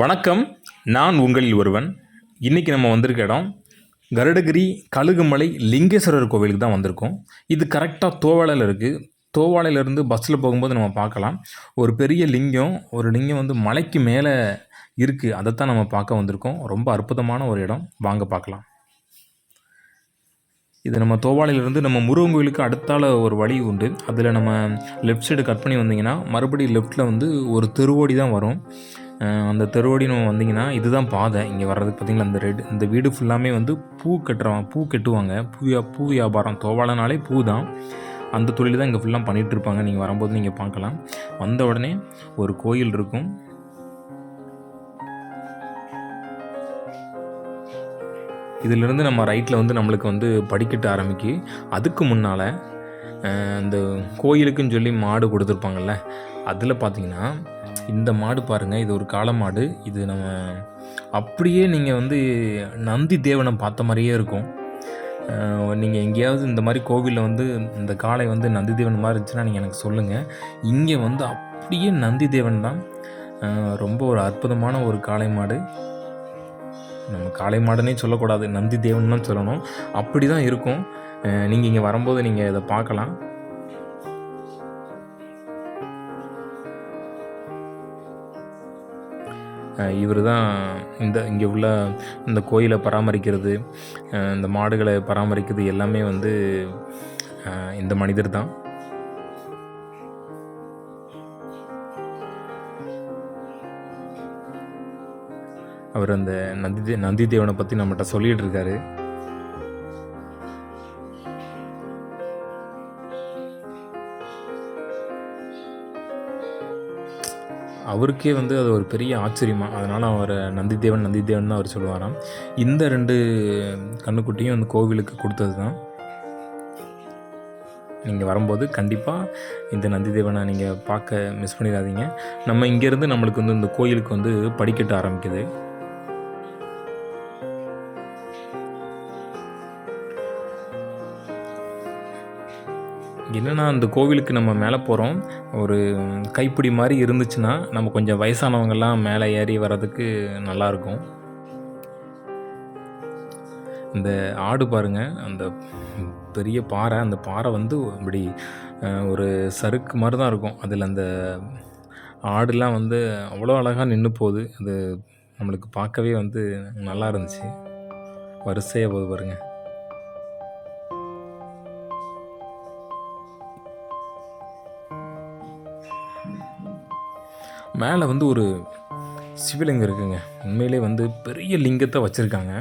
வணக்கம். நான் உங்களில் ஒருவன். இன்றைக்கி நம்ம வந்திருக்க இடம் கருடகிரி கழுகுமலை லிங்கேஸ்வரர் கோவிலுக்கு தான் வந்திருக்கோம். இது கரெக்டாக தோவாளையில் இருக்குது தோவாளையிலேருந்து பஸ்ஸில் போகும்போது நம்ம பார்க்கலாம். ஒரு பெரிய லிங்கம் ஒரு லிங்கம் வந்து மலைக்கு மேலே இருக்குது அதைத்தான் நம்ம பார்க்க வந்திருக்கோம். ரொம்ப அற்புதமான ஒரு இடம். வாங்க பார்க்கலாம். இது நம்ம தோவாலையிலேருந்து நம்ம முருகன் கோயிலுக்கு அடுத்தால ஒரு வழி உண்டு. அதில் நம்ம லெஃப்ட் சைடு கட் பண்ணி வந்தீங்கன்னா மறுபடியும் லெஃப்ட்டில் வந்து ஒரு தெருவோடி தான் வரும். அந்த தெருவடி நம்ம வந்தீங்கன்னா இதுதான் பாதை. இங்கே வர்றதுக்கு பார்த்தீங்களா இந்த ரெட் இந்த வீடு ஃபுல்லாமே வந்து பூ கட்டுறவங்க பூ கட்டுவாங்க. பூவியா பூ வியாபாரம். தோவாளனாலே பூ தான். அந்த தொழில் தான் இங்கே ஃபுல்லாக பண்ணிகிட்டு இருப்பாங்க. நீங்கள் வரும்போது நீங்கள் பார்க்கலாம். வந்த உடனே ஒரு கோயில் இருக்கும். இதிலிருந்து நம்ம ரைட்டில் வந்து நம்மளுக்கு வந்து படிக்கட்டு ஆரம்பிக்கு. அதுக்கு முன்னால் இந்த கோயிலுக்குன்னு சொல்லி மாடு கொடுத்துருப்பாங்கல்ல அதில் பார்த்தீங்கன்னா இந்த மாடு பாருங்கள் இது ஒரு காளை மாடு. இது நம்ம அப்படியே நீங்கள் வந்து நந்தி தேவனை பார்த்த மாதிரியே இருக்கும். நீங்கள் எங்கேயாவது இந்த மாதிரி கோவிலில் வந்து இந்த காளை வந்து நந்தி தேவன் மாதிரி இருந்துச்சுன்னா நீங்கள் எனக்கு சொல்லுங்கள் இங்கே வந்து அப்படியே நந்தி தேவன் தான். ரொம்ப ஒரு அற்புதமான ஒரு காளை மாடு. நம்ம காளை மாடுனே சொல்லக்கூடாது நந்தி தேவன் தான் சொல்லணும். அப்படி தான் இருக்கும் நீங்கள் இங்கே வரும்போது நீங்கள் இதை பார்க்கலாம். இவர் தான் இந்த இங்கே உள்ள இந்த கோயிலை பராமரிக்கிறது இந்த மாடுகளை பராமரிக்கிறது எல்லாமே வந்து இந்த மனிதர் தான். அவர் அந்த நந்தி நந்தி தேவனை பற்றி நம்மகிட்ட சொல்லிகிட்டு இருக்காரு. அவருக்கே வந்து அது ஒரு பெரிய ஆச்சரியமாக அதனால் அவரை நந்திதேவன் நந்திதேவன் தான் அவர் சொல்லுவாராம். இந்த ரெண்டு கண்ணுக்குட்டியும் அந்த கோவிலுக்கு கொடுத்தது தான் நீங்கள் வரும்போது கண்டிப்பாக இந்த நந்திதேவனை நீங்கள் பார்க்க மிஸ் பண்ணிடாதீங்க. நம்ம இங்கேருந்து நம்மளுக்கு வந்து இந்த கோயிலுக்கு வந்து படிக்கட்டு ஆரம்பிக்குது. என்னென்னா அந்த கோவிலுக்கு நம்ம மேலே போகிறோம் ஒரு கைப்பிடி மாதிரி இருந்துச்சுன்னா நம்ம கொஞ்சம் வயசானவங்கெல்லாம் மேலே ஏறி வர்றதுக்கு நல்லாயிருக்கும் இந்த ஆடு பாருங்க அந்த பெரிய பாறை அந்த பாறை வந்து இப்படி ஒரு சறுக்கு மாதிரி தான் இருக்கும். அதில் அந்த ஆடுலாம் வந்து அவ்வளோ அழகாக நின்று போகுது. அது நம்மளுக்கு பார்க்கவே வந்து நல்லா இருந்துச்சு. வரிசையாக போகுது பாருங்கள் மேலே வந்து ஒரு சிவலிங்கம் இருக்குங்க. உண்மையிலே வந்து பெரிய லிங்கத்தை வச்சுருக்காங்க.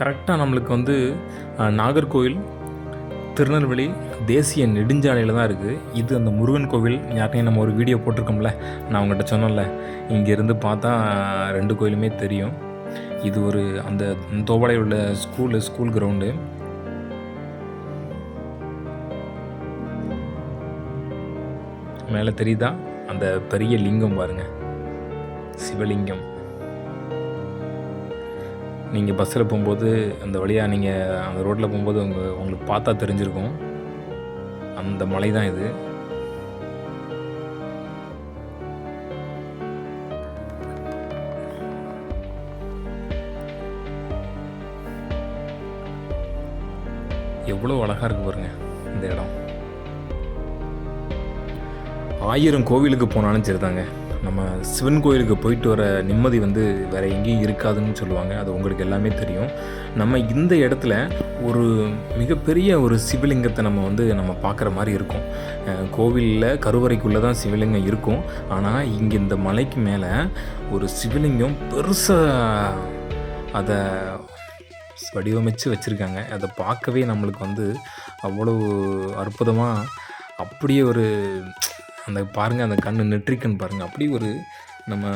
கரெக்டாக நம்மளுக்கு வந்து நாகர்கோவில் திருநெல்வேலி தேசிய நெடுஞ்சாலையில் தான் இருக்குது இது அந்த முருகன் கோவில். யார்ட்டையும் நம்ம ஒரு வீடியோ போட்டிருக்கோம்ல நான் உங்கள்கிட்ட சொன்னேன்ல இங்கேருந்து பார்த்தா ரெண்டு கோயிலுமே தெரியும். இது ஒரு அந்த தோவாளையில் உள்ள ஸ்கூலு ஸ்கூல் கிரவுண்டு மேலே தெரியுதா? அந்த பெரிய லிங்கம் பாருங்க. சிவலிங்கம். நீங்கள் பஸ்ஸில் போகும்போது அந்த வழியாக நீங்கள் அந்த ரோட்டில் போகும்போது உங்கள் உங்களுக்கு பார்த்தா தெரிஞ்சிருக்கும். அந்த மலை தான் இது. எவ்வளோ அழகாக இருக்குது பாருங்க இந்த இடம். ஆயிரம் கோவிலுக்கு போனாலும் சரிதாங்க. நம்ம சிவன் கோயிலுக்கு போயிட்டு வர நிம்மதி வந்து வேற எங்கேயும் இருக்காதுன்னு சொல்லுவாங்க. அது உங்களுக்கு எல்லாமே தெரியும். நம்ம இந்த இடத்துல ஒரு மிகப்பெரிய ஒரு சிவலிங்கத்தை நம்ம வந்து நம்ம பார்க்குற மாதிரி இருக்கும். கோவிலில் கருவறைக்குள்ளே தான் சிவலிங்கம் இருக்கும். ஆனால் இங்கே இந்த மலைக்கு மேலே ஒரு சிவலிங்கம் பெருசாக அதை வடிவமைச்சு வச்சுருக்காங்க. அதை பார்க்கவே நம்மளுக்கு வந்து அவ்வளோ அற்புதமாக அப்படியே ஒரு அந்த பாருங்கள் அந்த கண்ணு நெற்றிக்கண் பாருங்கள் அப்படியே ஒரு நம்ம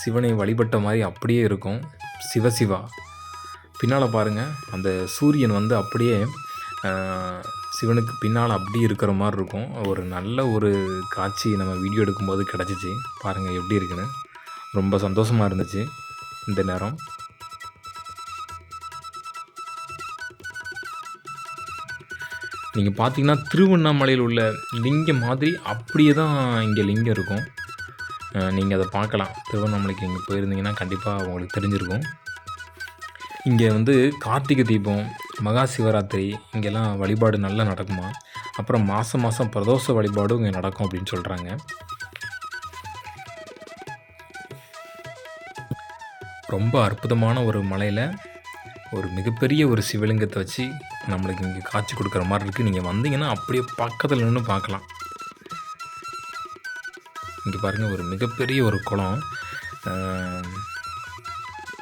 சிவனை வழிபட்ட மாதிரி அப்படியே இருக்கும். சிவசிவா பின்னால் பாருங்கள் அந்த சூரியன் வந்து அப்படியே சிவனுக்கு பின்னால் அப்படியே இருக்கிற மாதிரி இருக்கும். ஒரு நல்ல ஒரு காட்சி நம்ம வீடியோ எடுக்கும்போது கிடச்சிச்சு. பாருங்கள் எப்படி இருக்குன்னு. ரொம்ப சந்தோஷமாக இருந்துச்சு இந்த நேரம். நீங்கள் பார்த்தீங்கன்னா திருவண்ணாமலையில் உள்ள லிங்கம் மாதிரி அப்படியே தான் இங்கே லிங்கம் இருக்கும். நீங்கள் அதை பார்க்கலாம். திருவண்ணாமலைக்கு நீங்கள் போயிருந்தீங்கன்னா கண்டிப்பாக உங்களுக்கு தெரிஞ்சிருக்கும். இங்கே வந்து கார்த்திகை தீபம் மகா சிவராத்திரி இங்கெல்லாம் வழிபாடு நல்லா நடக்குமா? அப்புறம் மாதம் மாதம் பிரதோஷ வழிபாடும் இங்கே நடக்கும் அப்படின்னு சொல்கிறாங்க ரொம்ப அற்புதமான ஒரு மலையில் ஒரு மிகப்பெரிய ஒரு சிவலிங்கத்தை வச்சு நம்மளுக்கு இங்கே காட்சி கொடுக்குற மாதிரி இருக்குது நீங்கள் வந்தீங்கன்னா அப்படியே பக்கத்தில் நின்று பார்க்கலாம். இங்கே பாருங்கள் ஒரு மிகப்பெரிய ஒரு குளம்.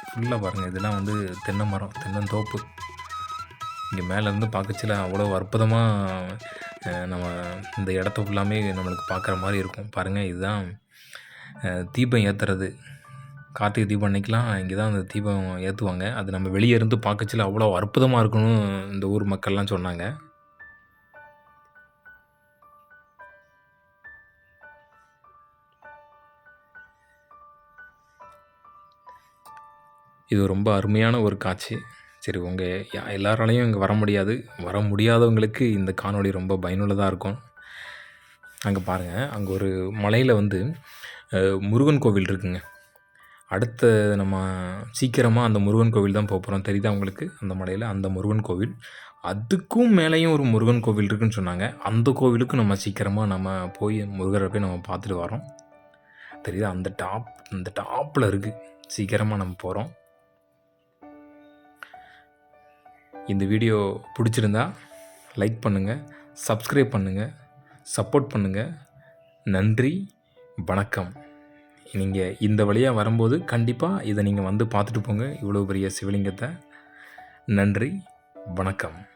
ஃபுல்லாக பாருங்கள் இதெல்லாம் வந்து தென்னை மரம் தென்னந்தோப்பு இங்கே மேலேருந்து பார்க்கச்சில அவ்வளோ அற்புதமாக நம்ம இந்த இடத்த ஃபுல்லாமே நம்மளுக்கு பார்க்குற மாதிரி இருக்கும். பாருங்கள் இதுதான் தீபம் ஏற்றுறது கார்த்திகை தீபம் அன்னைக்கெலாம் இங்கே தான் அந்த தீபம் ஏற்றுவாங்க அது நம்ம வெளியே இருந்து பார்க்கச்சில அவ்வளோ அற்புதமாக இருக்கணும் இந்த ஊர் மக்கள்லாம் சொன்னாங்க. இது ரொம்ப அருமையான ஒரு காட்சி. சரி உங்கள் எல்லாராலையும் இங்கே வர முடியாது. வர முடியாதவங்களுக்கு இந்த காணொளி ரொம்ப பயனுள்ளதாக இருக்கும். அங்கே பாருங்கள் அங்கே ஒரு மலையில் வந்து முருகன் கோவில் இருக்குங்க. அடுத்த நம்ம சீக்கிரமாக அந்த முருகன் கோவில் தான் போக போகிறோம் தெரியுதா உங்களுக்கு? அந்த மலையில் அந்த முருகன் கோவில். அதுக்கும் மேலேயும் ஒரு முருகன் கோவில் இருக்குன்னு சொன்னாங்க. அந்த கோவிலுக்கும் நம்ம சீக்கிரமாக நம்ம போய் முருகரை போய் நம்ம பார்த்துட்டு வரோம் தெரியுதா? அந்த டாப் அந்த டாப்பில் இருக்குது சீக்கிரமாக நம்ம போகிறோம் இந்த வீடியோ பிடிச்சிருந்தா லைக் பண்ணுங்கள் சப்ஸ்கிரைப் பண்ணுங்கள் சப்போர்ட் பண்ணுங்கள் நன்றி வணக்கம். நீங்கள் இந்த வழியாக வரும்போது கண்டிப்பாக இதை நீங்கள் வந்து பார்த்துட்டு போங்க. இவ்வளோ பெரிய சிவலிங்கத்தை. நன்றி. வணக்கம்.